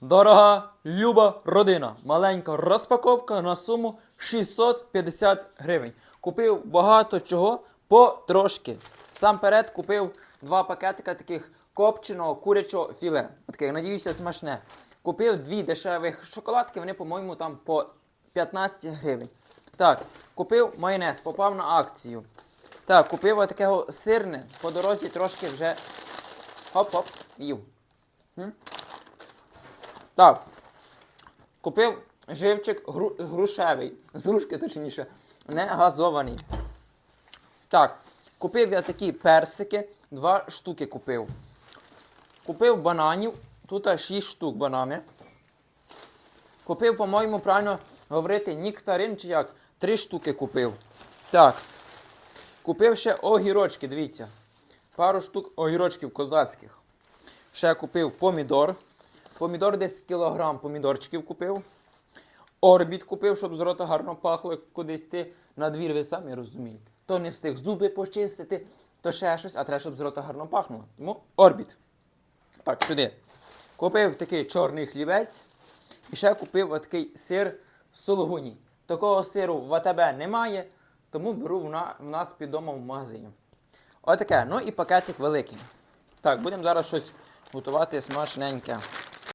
Дорога люба родина. Маленька розпаковка на суму 650 гривень. Купив багато чого потрошки. Сам перед купив два пакетика таких копченого курячого філе. Таке, надіюся, смачне. Купив дві дешевих шоколадки, вони, по-моєму, там по 15 гривень. Так, купив майонез, попав на акцію. Так, купив отакого сирне, по дорозі трошки вже хоп-хоп, їв. Так. Купив живчик гру- грушевий. З грушки, точніше, не газований. Так. Купив я такі персики, два штуки купив. Купив бананів. Тут 6 штук банани. Купив, по-моєму, правильно говорити, нектарин чи як. Три штуки купив. Так. Купив ще огірочки, дивіться. Пару штук огірочків козацьких. Ще купив помідор. Помідор десь кілограм помідорчиків купив. Орбіт купив, щоб з рота гарно пахло, кудись ти на двір, ви самі розумієте. То не встиг зуби почистити, то ще щось, а треба, щоб з рота гарно пахнуло. Тому орбіт. Так, сюди. Купив такий чорний хлібець. І ще купив отакий сир з сулугуні. Такого сиру в АТБ немає, тому беру в нас під домом в магазині. Отаке. Ну і пакетик великий. Так, будемо зараз щось готувати смачненьке.